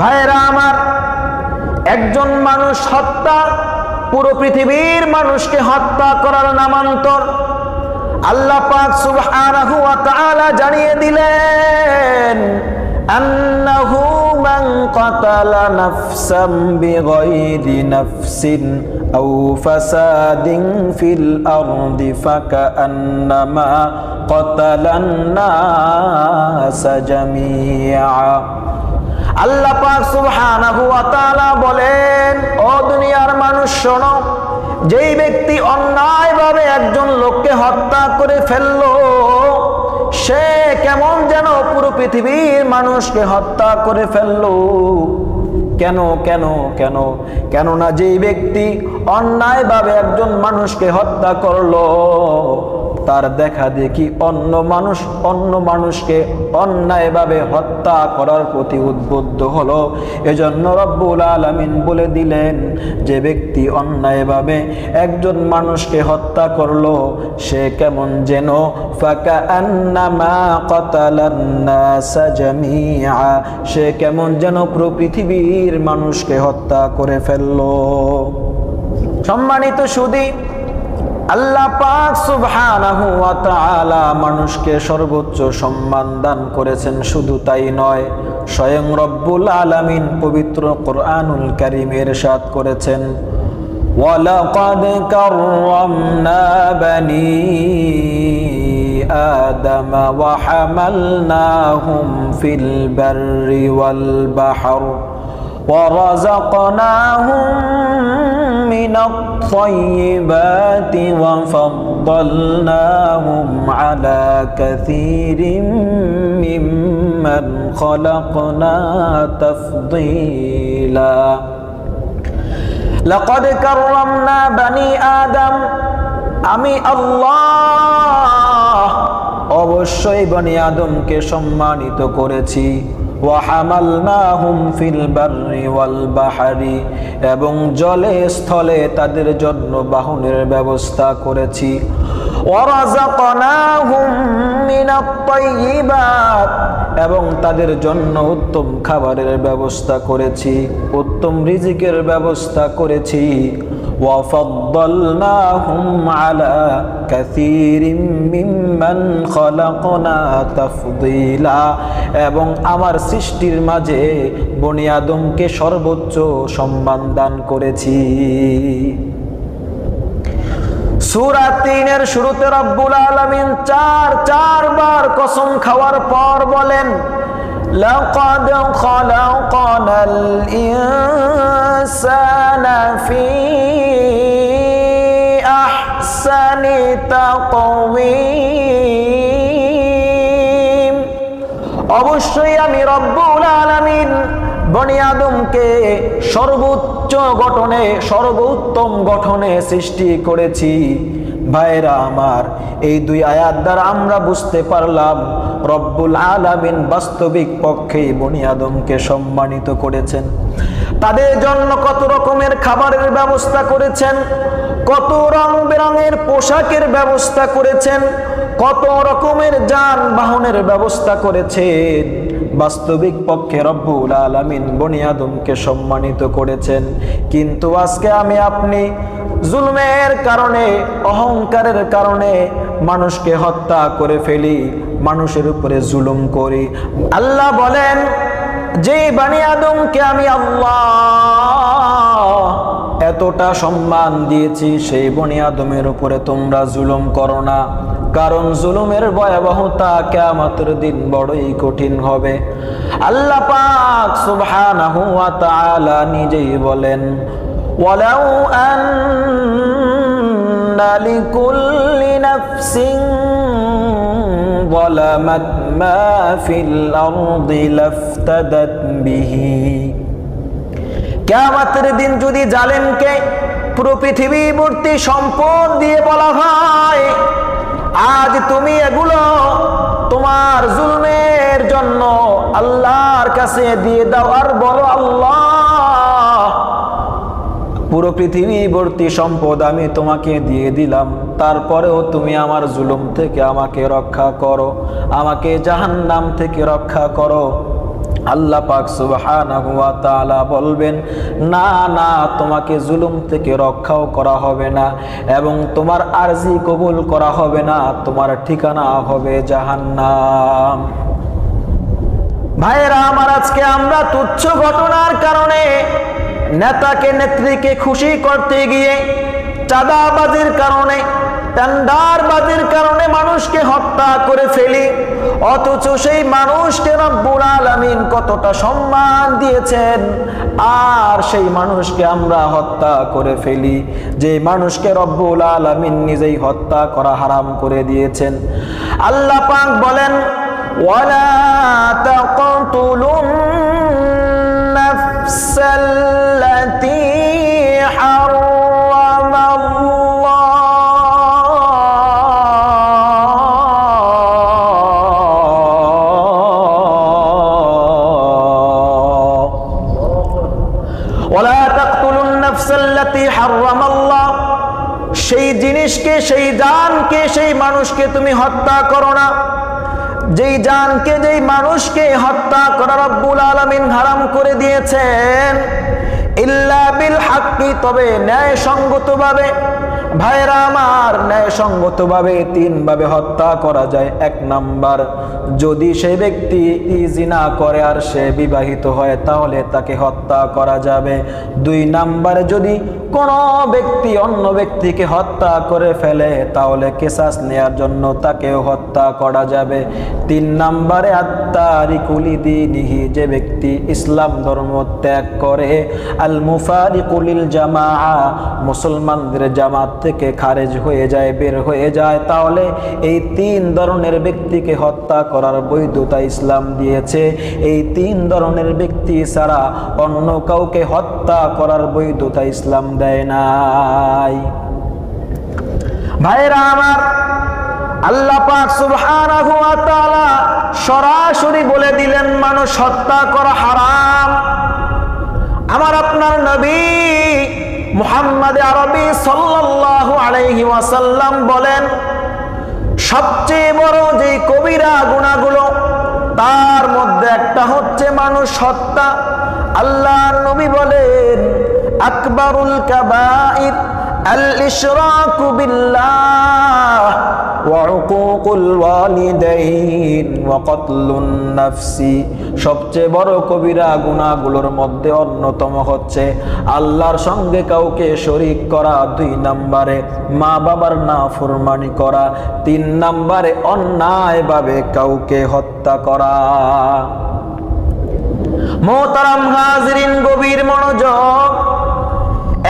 ভাইরা আমার, একজন মানুষ হত্যা, পুরো পৃথিবীর মানুষকে হত্যা করার নামান্তর আল্লাহ পাক সুবহানাহু ওয়া তাআলা জানিয়ে দিলেন, আন্নাহু মান কাতালা নাফসাম বিগাইরি নাফসিন আও ফাসাদিন ফিল আরদি ফাকান্নামা কাতালান নাসা জামিআ। আল্লাহ পাক সুবহানাহু ওয়া তাআলা বলেন, ও দুনিয়ার মানুষ, শোনো, যেই ব্যক্তি অন্যায়ভাবে একজন লোককে হত্যা করে ফেলল, সে কেমন যেন পুরো পৃথিবীর মানুষকে হত্যা করে ফেলল। কেন কেন কেন? কেননা যেই ব্যক্তি অন্যায়ভাবে একজন মানুষকে হত্যা করল তার দেখা দেখি অন্য মানুষ, অন্য মানুষকে অন্যায়ভাবে হত্যা করার প্রতি উদ্বুদ্ধ হলো। এজন্য রব্বুল আলামিন বলে দিলেন, যে ব্যক্তি অন্যায়ভাবে একজন মানুষকে হত্যা করল, সে কেমন যেন? ফাকা আন্নামা কতালান নাসা জামিআ। সে কেমন যেন পুরো পৃথিবীর মানুষকে হত্যা করে ফেলল। সম্মানিত সুদী আল্লাহ পাক সুবহানাহু ওয়া তাআলা মানুষকে সর্বোচ্চ সম্মান দান করেছেন শুধু তাই নয় স্বয়ং রব্বুল আলামিন পবিত্র কোরআনুল কারীমের সাথ করেছেন ওয়ালাকাদ কাররামনা বানি آدم وحملناهم في البر والبحر ورزقناهم من الطيبات وفضلناهم على كثير ممن خلقنا تفضيلا لقد كرمنا بني آدم আমি আল্লাহ অবশ্যই বনি আদমকে সম্মানিত করেছি ওয়াহামালনাহুম ফিল বাররি বাহারি, এবং জলে স্থলে তাদের জন্য বাহনের ব্যবস্থা করেছি। এবং তাদের জন্য উত্তম খাবারের ব্যবস্থা করেছি, উত্তম রিজিকের ব্যবস্থা করেছি। وفضلناهم على كثير ممن خلقنا تفضيلا এবং আমার সৃষ্টির মাঝে বনি আদমকে সর্বোচ্চ সম্মান দান করেছি সূরা তিনের শুরুতে রব্বুল আলামিন চার চারবার কসম খাওয়ার পর বলেন لقد خلقنا الإنسان في أحسن تقويم অবশ্যই আমি রব্বুল আলামিন বনি আদমকে সর্বোচ্চ গঠনে সর্বোত্তম গঠনে সৃষ্টি করেছি ভাইরা আমার এই দুই আয়াত দ্বারা আমরা বুঝতে পারলাম রব্বুল আলামিন বাস্তবিক পক্ষেই বনি আদমকে সম্মানিত করেছেন তাদের জন্য কত রকমের খাবারের ব্যবস্থা করেছেন কত রং বেরঙের পোশাকের ব্যবস্থা করেছেন, কত রকমের যানবাহনের ব্যবস্থা করেছেন, বাস্তবিক পক্ষে রব্বুল আলামিন বনি আদমকে সম্মানিত করেছেন। কিন্তু আজকে আমি আপনি জুলমের কারণে, অহংকারের কারণে মানুষকে হত্যা করে ফেলি, মানুষের উপরে জুলুম করি। আল্লাহ বলেন, যে বানিয়াদমকে আমি আল্লাহ এতটা সম্মান দিয়েছি সেই বনি আদমের উপরে তোমরা জুলুম করো না কারণ জুলুমের ভয়াবহতা কেয়ামতের দিন বড়ই কঠিন হবে আল্লাহ পাক সুবহানাহু ওয়া তাআলা নিজেই বলেন ওয়ালাউ আন্না লিকুল্লি নাফসিন ظلمت ما في الأرض لافتدت به কেয়ামতের দিন যদি জালেমকে পুরো পৃথিবী ভর্তি সম্পদ দিয়ে বলা হয়, আজ তুমি এগুলো তোমার জুলমের জন্য আল্লাহর কাছে দিয়ে দাও আর বলো আল্লাহ, পুরো পৃথিবী ভর্তি সম্পদ আমি তোমাকে দিয়ে দিলাম, তারপরেও তুমি আমার জুলুম থেকে আমাকে রক্ষা করো, আমাকে জাহান্নাম থেকে রক্ষা করো। আল্লাহ পাক সুবহানাহু ওয়া তাআলা বলবেন, না না, তোমাকে জুলুম থেকে রক্ষাও করা হবে না এবং তোমার আরজি কবুল করা হবে না, তোমার ঠিকানা হবে জাহান্নাম। ভাইয়েরা, আমার আজকে আমরা তুচ্ছ ঘটনার কারণে নেতাকে, নেত্রীকে খুশি করতে গিয়ে চাঁদাবাজির কারণে টেন্ডারবাজির কারণে মানুষকে হত্যা করে ফেলি। অথচ সেই মানুষকে রব্বুল আলমিন কতটা সম্মান দিয়েছেন। আর সেই মানুষকে আমরা হত্যা করে ফেলি। যে মানুষকে রব্বুল আলমিন নিজেই হত্যা করা হারাম করে দিয়েছেন। আল্লাহ পাক বলেন, ওয়ালা তাকতুলুন নাফসাল্লাতী সেই জিনিসকে, সেই জানকে, সেই মানুষকে তুমি হত্যা করো না। যেই জানকে, যেই মানুষকে হত্যা করা রব্বুল আলামিন হারাম করে দিয়েছেন, ইল্লা বিল তবে ন্যায় সঙ্গতভাবে ভাইরা আমার ন্যায় সঙ্গতভাবে তিনভাবে হত্যা করা যায়। এক নাম্বার যদি সে ব্যক্তি জিনা করে আর সে বিবাহিত হয়, তাহলে তাকে হত্যা করা যাবে। দুই নাম্বারে, যদি কোনো ব্যক্তি অন্য ব্যক্তিকে হত্যা করে ফেলে, তাহলে কেসাস নেয়ার জন্য তাকেও হত্যা করা যাবে। তিন নাম্বারে আত্মারিকুলি দিনিহি, যে ব্যক্তি ইসলাম ধর্ম ত্যাগ করে, আল মুফারিকুলিল জামা মুসলমানদের জামাত থেকে খারেজ হয়ে যায়, বের হয়ে যায়। তাহলে এই তিন ধরনের ব্যক্তিকে হত্যা করার বৈধতা ইসলাম দিয়েছে। এই তিন ধরনের ব্যক্তি ছাড়া অন্য কাউকে হত্যা করার বৈধতা ইসলাম দেয় নাই। ভাইরা আমার, আল্লাহ পাক সুবহানাহু ওয়া তাআলা সরাসরি বলে দিলেন, মানুষ হত্যা করা হারাম। আমার আপনার নবী মুহাম্মদ আরবি সাল্লাল্লাহু আলাইহি ওয়াসাল্লাম বলেন, সবচেয়ে বড় যে কবিরা গুণাগুলো, তার মধ্যে একটা হচ্ছে মানুষ হত্যা। আল্লাহ নবী বলেন আকবরুল কাবাইর আল ইশরাকু বিল্লাহ وعقوق الوالدين وقتل النفس সবচেয়ে বড় কবিরা গুনাহগুলোর মধ্যে অন্যতম হচ্ছে আল্লাহর সঙ্গে কাউকে শরিক করা দুই নম্বরে মা বাবার না ফুরমানি করা তিন নম্বরে অন্যায়ভাবে কাউকে হত্যা করা মোহতারাম হাজরিন গভীর মনোযোগ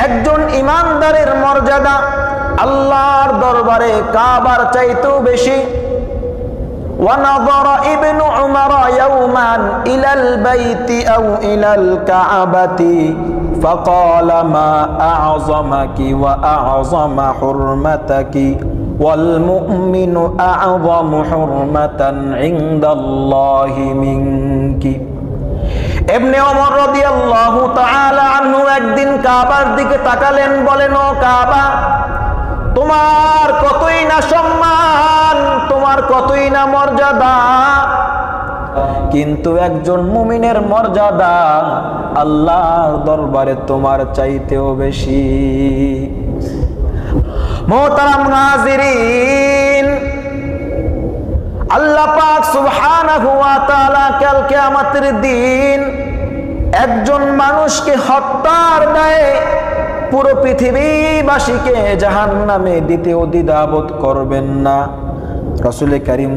একজন ইমানদারের মর্যাদা আল্লাহর দরবারে কাবার চাইতেও বেশি ونظر ابن عمر يوما إلى البيت أو إلى الكعبة فقال ما أعظمك وأعظم حرمتك والمؤمن أعظم حرمة عند الله منك এমনি ওমর রাদিয়াল্লাহু তাআলা আনহু একদিন কাবার দিকে তাকালেন, বলেন, ও কাবা, তোমার কতই না সম্মান, তোমার কতই না মর্যাদা। কিন্তু একজন মুমিনের মর্যাদা আল্লাহর দরবারে তোমার চাইতেও বেশি। মোহতারাম হাজিরিন আল্লাহ পাক সুবহানাহু ওয়া তাআলা কাল কিয়ামতের দিন একজন মানুষকে হত্যার দায়ে পুরো পৃথিবীবাসীকে জাহান্নামে দ্বিতীয় দ্বিধাবোধ করবেন না। রসুল করিম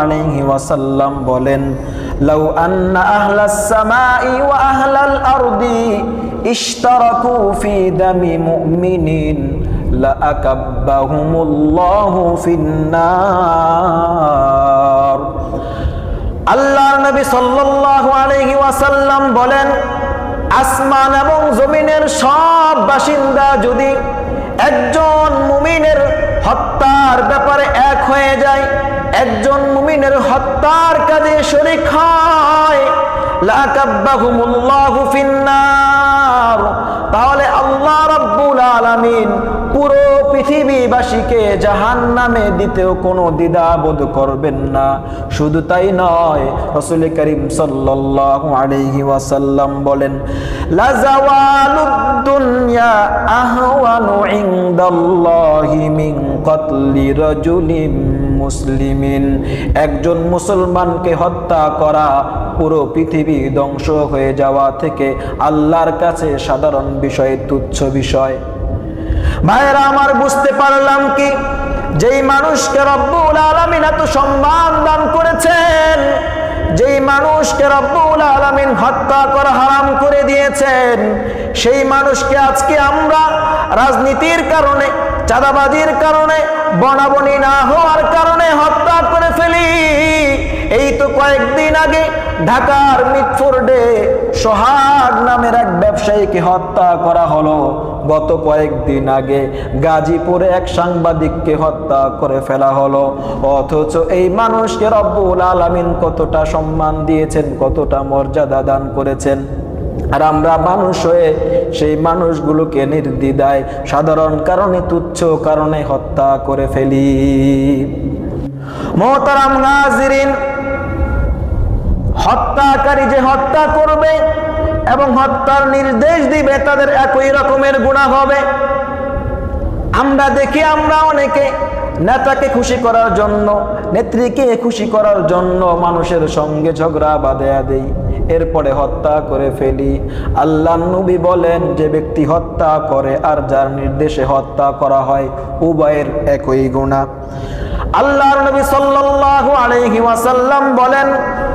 আলাইহি ওয়াসাল্লাম বলেন, লাউ আন্না আহলাস সামাই ওয়া আহলাল আরদি ইশতারাকু ফি দামি মুমিনিন। লাআকাব্বাহুমুল্লাহু ফিন্নার। আল্লাহর নবী সাল্লাল্লাহু আলাইহি ওয়াসাল্লাম বলেন, আসমান এবং জমিনের সব বাসিন্দা যদি একজন মুমিনের হত্যার ব্যাপারে এক হয়ে যায়, একজন মুমিনের হত্যার কাজে শরিক হয় তাহলে আল্লাহ রাব্বুল আলামিন পুরো পৃথিবীবাসীকে জাহান নামে দিতেও কোনো দ্বিধাবোধ করবেন না। শুধু তাই নয়, রসুল করিম সাল্লাল্লাহু আলাইহি বলেন লাজাওয়ালুদ দুনিয়া আহওয়ানু ইনদাল্লাহি কতলি রাজুলিন মুসলিমিন। একজন মুসলমানকে হত্যা করা পুরো পৃথিবী ধ্বংস হয়ে যাওয়া থেকে আল্লাহর কাছে সাধারণ বিষয়, তুচ্ছ বিষয়। ভাইরা আমার বুঝতে পারলাম কি? যেই মানুষকে রব্বুল আলমিন এত সম্মান দান করেছেন, যেই মানুষকে রব্বুল আলমিন হত্যা করা হারাম করে দিয়েছেন, সেই মানুষকে আজকে আমরা রাজনীতির কারণে, চাঁদাবাজির কারণে, বনাবনি না হওয়ার কারণে হত্যা করে ফেলি। এই তো কয়েকদিন আগে ঢাকার মিটফোর্ডে সোহাগ নামের এক ব্যবসায়ীকে হত্যা করা হলো। গত কয়েকদিন আগে গাজীপুরে এক সাংবাদিককে হত্যা করে ফেলা হলো। অথচ এই মানুষকে রব্বুল আলামিন কতটা সম্মান দিয়েছেন, কতটা মর্যাদা দান করেছেন। আর আমরা মানুষ হয়ে সেই মানুষগুলোকে নির্দ্বিধায়, সাধারণ কারণে, তুচ্ছ কারণে হত্যা করে ফেলি। মোহতারাম নাজিরিন, হত্যাকারী যে হত্যা করবে এবং হত্যার নির্দেশ দিবে, তাদের একই রকমের গুণা হবে। আমরা দেখি আমরা অনেকে নেতাকে খুশি করার জন্য, নেত্রীকে খুশি করার জন্য মানুষের সঙ্গে ঝগড়া বাঁধা দেই এরপরে হত্যা করে ফেলি। আল্লাহ নবী বলেন, যে ব্যক্তি হত্যা করে আর যার নির্দেশে হত্যা করা হয়, উভয়ের একই গুণা আল্লাহর নবী সাল্লাল্লাহু ওয়াসাল্লাম বলেন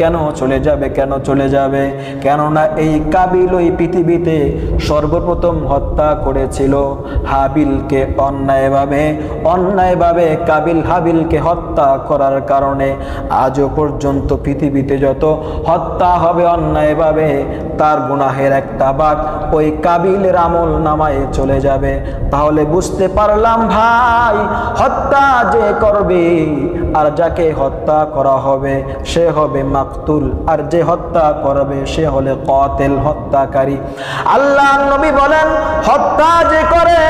কেন চলে যাবে, কেন চলে যাবে? কেননা এই কাবিল ওই পৃথিবীতে সর্বপ্রথম হত্যা করেছিল হাবিলকে অন্যায়ভাবে। অন্যায়ভাবে কাবিল হাবিলকে হত্যা করার কারণে আজও পর্যন্ত পৃথিবীতে যত হত্যা হবে অন্যায়ভাবে, তার গুনাহের একটা বাঘ ওই কাবিলের আমল নামায় চলে যাবে। তাহলে বুঝতে পারলাম ভাই, হত্যা যে করবে আর যাকে হত্যা করা হবে, সে হবে মাকতুল। আর যে হত্যা করবে, সে হলে কতেল, হত্যাকারী। আল্লাহ নবী বলেন, হত্যা যে করে,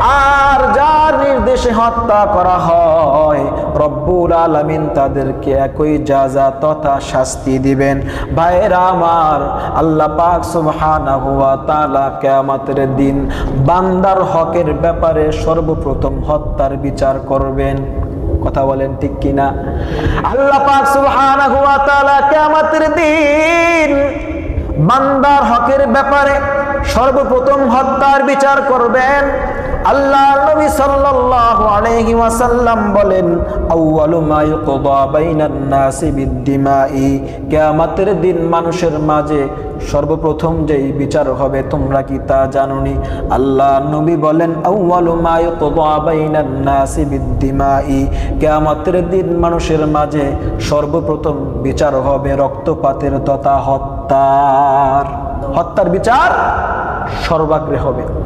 আর যার নির্দেশে হত্যা করা হয়, রব্বুল আলামিন তাদেরকে একই যাজা তথা শাস্তি দিবেন। ভাইরা আমার, আল্লাহ পাক সুবহানাহু ওয়া তাআলা কিয়ামতের দিন বান্দার হকের ব্যাপারে সর্বপ্রথম হত্যার বিচার করবেন। কথা বলেন ঠিক কিনা? আল্লাহ পাক সুবহানাহু ওয়া তাআলা কিয়ামতের দিন বান্দার হকের ব্যাপারে সর্বপ্রথম হত্যার বিচার করবেন। আল্লাহ বলেন নাসি দিন মানুষের মাঝে সর্বপ্রথম যেই বিচার হবে, তোমরা কি তা জানোনি? আল্লাহ নবী বলেন, আউয়ালু নাসি দিন মানুষের মাঝে সর্বপ্রথম বিচার হবে রক্তপাতের তথা হত্যার। হত্যার বিচার সর্বাগ্রে হবে।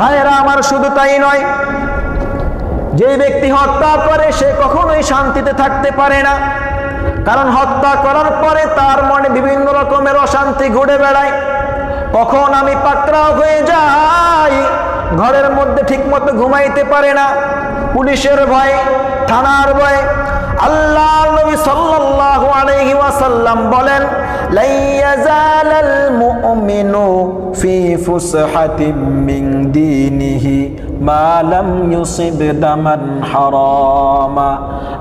ভাইয়েরা, আমার শুধু তাই নয় যে ব্যক্তি হত্যা করে, সে কখনোই শান্তিতে থাকতে পারে না। কারণ হত্যা করার পরে তার মনে বিভিন্ন রকমের অশান্তি ঘুরে বেড়ায়। কখন আমি পাকড়াও হয়ে যাই, ঘরের মধ্যে ঠিকমতো ঘুমাইতে পারে না। পুলিশের ভয়, থানার ভয় আল্লাহ নবী সাল্লাল্লাহু আলাইহি ওয়াসাল্লাম বলেন লাই ইয়াজালাল মুমিনু ফি ফুসহাতিম মিন দীনিহি মা লাম ইউসিব দামান হারামা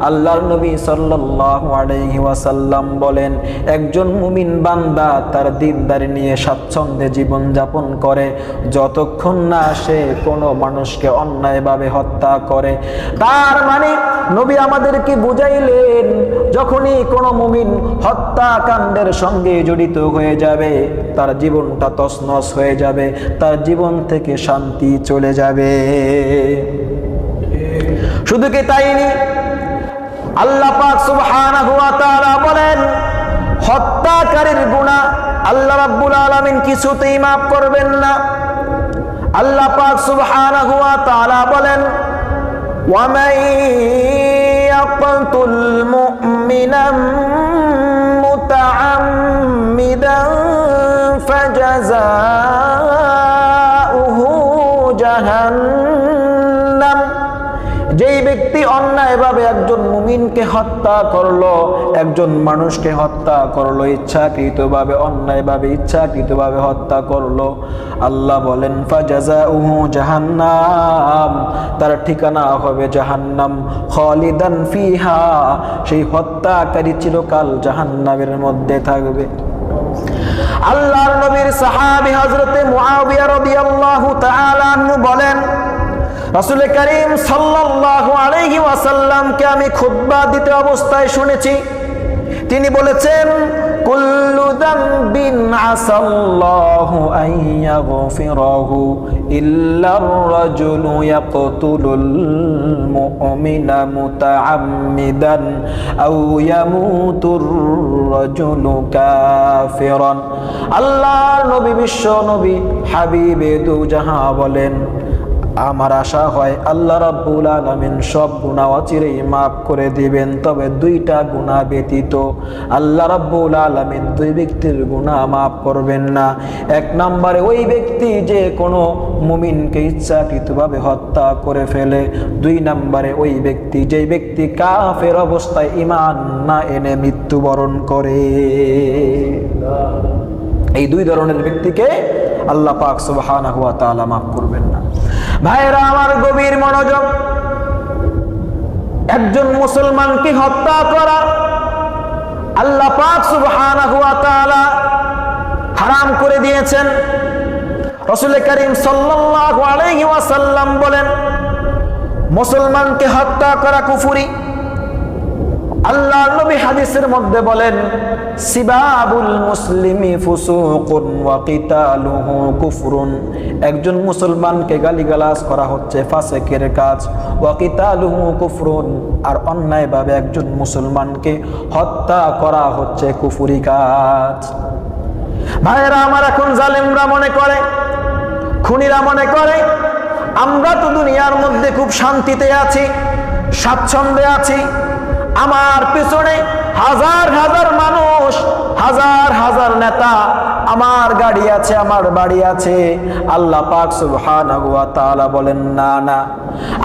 আল্লাহর নবী সাল্লাল্লাহু আলাইহি ওয়াসাল্লাম বলেন, একজন মুমিন বান্দা তার দিনদারি নিয়ে স্বাচ্ছন্দ্যে জীবন যাপন করে, যতক্ষণ না সে কোনো মানুষকে অন্যায়ভাবে হত্যা করে। তার মানে নবী আমাদেরকে বুঝাইলেন, যখনই কোনো মুমিন হত্যাকাণ্ডের সঙ্গে জড়িত হয়ে যাবে, তার জীবনটা তছনছ হয়ে যাবে, তার জীবন থেকে শান্তি চলে যাবে। শুধু কি তাইনি আল্লাহ পাক সুবহানাহু ওয়া তাআলা বলেন, হত্যাকারীর গুনাহ আল্লাহ রাব্বুল আলামিন কিছুতেই মাফ করবেন না। আল্লাহ পাক সুবহানাহু ওয়া তাআলা বলেন ومن يقتل مؤمنا متعمدا فجزاؤه جهنم যেই ব্যক্তি অন্যায়ভাবে একজন মুমিনকে হত্যা করল, একজন মানুষকে হত্যা করল, ইচ্ছাকৃতভাবে, অন্যায়ভাবে ইচ্ছাকৃতভাবে হত্যা করল। আল্লাহ বলেন ফাজাজাউহু জাহান্নাম তার ঠিকানা হবে জাহান্নাম। খালিদান ফিহা, সেই হত্যাকারী চিরকাল জাহান্নামের মধ্যে থাকবে। আল্লাহর নবীর সাহাবী হযরতে মুআবিয়া রাদিয়াল্লাহু তাআলা বলেন রাসূল করিম সাল্লাল্লাহু আলাইহি ওয়াসাল্লামকে আমি খুতবা দিতে অবস্থায় শুনেছি। তিনি বলেছেন, কুল্লু যামবিন আসাল্লাহু আন ইয়াগফিরাহু ইল্লা আর-রাজুলু ইয়াকতুলুল মুমিনা মুতাআম্মিদান আও ইয়ামুতুর রাজুলু কাফিরান। আল্লাহর নবী বিশ্ব নবী হাবিবে দু জাহাঁ বলেন আমার আশা হয় আল্লাহ রাব্বুল আলামিন সব গুনাহ অচিরেই মাফ করে দিবেন, তবে দুইটা গুনাহ ব্যতীত আল্লাহ রাব্বুল আলামিন দুই ব্যক্তির গুনাহ মাফ করবেন না। এক নম্বরে ওই ব্যক্তি যে কোনো মুমিনকে ইচ্ছাকৃতভাবে হত্যা করে ফেলে। দুই নম্বরে ওই ব্যক্তি যেই ব্যক্তি কাফের অবস্থায় ইমান না এনে মৃত্যুবরণ করে। এই দুই ধরনের ব্যক্তিকে আল্লাহ পাক তাআলা মাফ করবেন না। ভাইরা, আমার গভীর মনোযোগ। একজন মুসলমানকে হত্যা করা, আল্লাহ পাক সুবহানাহু ওয়া তাআলা হারাম করে দিয়েছেন। রাসূল করিম সাল্লাল্লাহু আলাইহি ওয়াসাল্লাম বলেন, মুসলমানকে হত্যা করা কুফরি। আল্লাহ নবী হাদিসের মধ্যে বলেন, সিবাবুল মুসলিমি ফুসুকুন ওয়া কিতালুহু কুফরুন। একজন মুসলমানকে গালিগালাজ করা হচ্ছে ফাসেকের কাজ। ওয়া কিতালুহু কুফরুন। আর অন্যায়ভাবে একজন মুসলমানকে হত্যা করা হচ্ছে কুফুরি কাজ। ভাইয়েরা, আমার এখন জালেমরা মনে করে, খুনিরা মনে করে, আমরা তো দুনিয়ার মধ্যে খুব শান্তিতে আছি, স্বাচ্ছন্দ্যে আছি আমার পিছনে হাজার হাজার মানুষ, হাজার হাজার নেতা, আমার গাড়ি আছে, আমার বাড়ি আছে। আল্লাহ পাক সুবহানাহু বলেন, না না।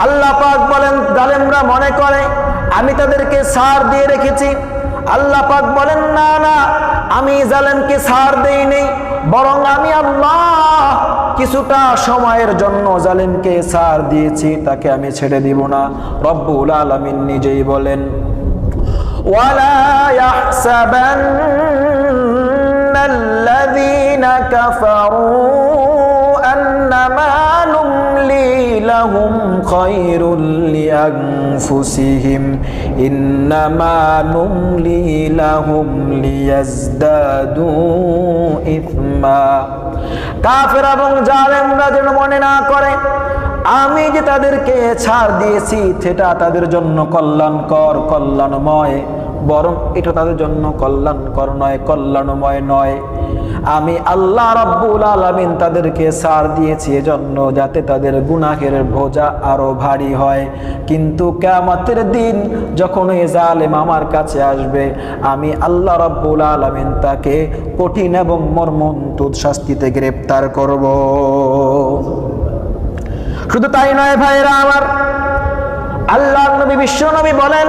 আল্লাহ পাক বলেন, জালেমরা মনে করে, আমি তাদেরকে সার দিয়ে রেখেছি। আল্লাহ পাক বলেন, না না, আমি জালেমকে সার দেই নেই, বরং আমি আল্লাহ কিছুটা সময়ের জন্য জালিমকে সার দিয়েছি, তাকে আমি ছেড়ে দিব না। রব্বুল আলামিন নিজেই বলেন ولا يحسبن الذين كفروا أنما نملي لهم خير لأنفسهم إنما نملي لهم ليزدادوا إثما কাফের এবং জালেমরা যেন মনে না করে আমি যে তাদেরকে ছাড় দিয়েছি, সেটা তাদের জন্য কল্যাণকর, কল্যাণময়। বরং এটা তাদের জন্য কল্যাণকর নয়, কল্যাণময় নয়। আমি আল্লাহ রাব্বুল আলামিন তাদেরকে সার দিয়েছি এজন্য যাতে তাদের গুনাহের বোঝা আরও ভারী হয়। কিন্তু কেয়ামতের দিন যখন এই জালেম আমার কাছে আসবে, আমি আল্লাহ রাব্বুল আলামিন তাকে কঠিন এবং মর্মন্তুদ শাস্তিতে গ্রেপ্তার করব। শুধু তাই নয় ভাইরা আমার, আল্লাহ নবী, বিশ্ব নবী বলেন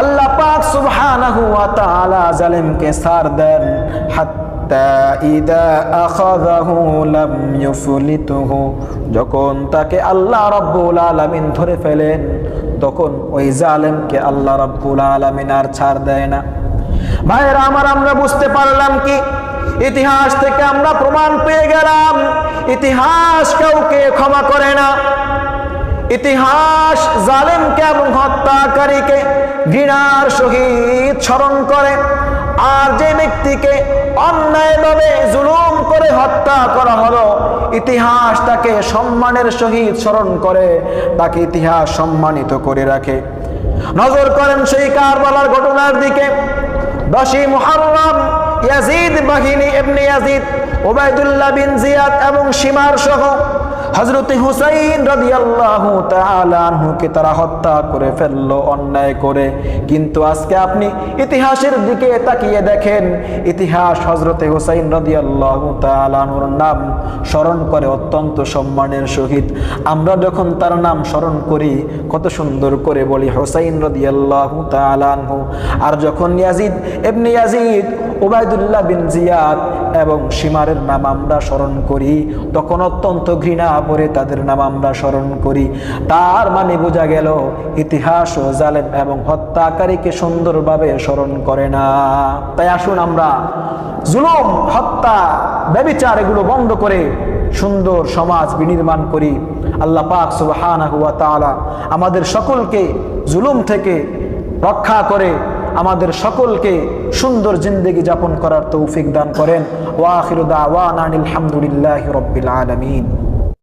আল্লাহ সার দেন যখন তাকে আল্লাহ রাব্বুল আলামিন ধরে ফেলেন, তখন ওই জালেমকে আল্লাহ রাব্বুল আলামিন আর ছাড় দেয় না। ভাইরা আমার, আমরা বুঝতে পারলাম কি ইতিহাস থেকে আমরা প্রমাণ পেয়ে গেলাম, ইতিহাস কাউকে ক্ষমা করে না। ইতিহাস জালেমকে এবং হত্যাকারীকে ঘৃণার সহিত স্মরণ করে, আর যে ব্যক্তিকে অন্যায়ভাবে জুলুম করে হত্যা করা হলো, ইতিহাস তাকে সম্মানের সহিত স্মরণ করে, তাকে ইতিহাস সম্মানিত করে রাখে। নজর করেন সেই কারবালার ঘটনার দিকে। দশই মুহররম ইয়াজিদ বাহিনী এমনি ইয়াজিদ ওবায়দুল্লাহ বিন জিয়াদ এবং সীমার সহ হজরত হুসাইন রাদিয়াল্লাহু তাআলা আনহুকে তারা হত্যা করে ফেলল, অন্যায় করে। কিন্তু আজকে আপনি ইতিহাসের দিকে তাকিয়ে দেখেন, ইতিহাস হজরতে হুসাইন রাদিয়াল্লাহু তাআলা আনহুর নাম স্মরণ করে অত্যন্ত সম্মানের সহিত। আমরা যখন তার নাম স্মরণ করি, কত সুন্দর করে বলি হুসাইন রাদিয়াল্লাহু তাআলা আনহু। আর যখন Yazid ibn Yazid Ubaidullah bin Ziyad এবং সীমারের নাম আমরা স্মরণ করি। তখন অত্যন্ত ঘৃণা পরে তাদের নাম আমরা স্মরণ করি। তার মানে বোঝা গেল, ইতিহাস ও জালেম এবং হত্যাকারীকে সুন্দরভাবে স্মরণ করে না। তাই আসুন আমরা জুলুম, হত্যা, ব্যবিচার এগুলো বন্ধ করে সুন্দর সমাজ বিনির্মাণ করি। আল্লাহ পাক তাআলা আমাদের সকলকে জুলুম থেকে রক্ষা করে আমাদের সকলকে সুন্দর জিন্দগি যাপন করার তৌফিক দান করেন। ওয়াহিরুদা দাওয়ানা আলহামদুলিল্লাহি রাব্বিল আলামিন।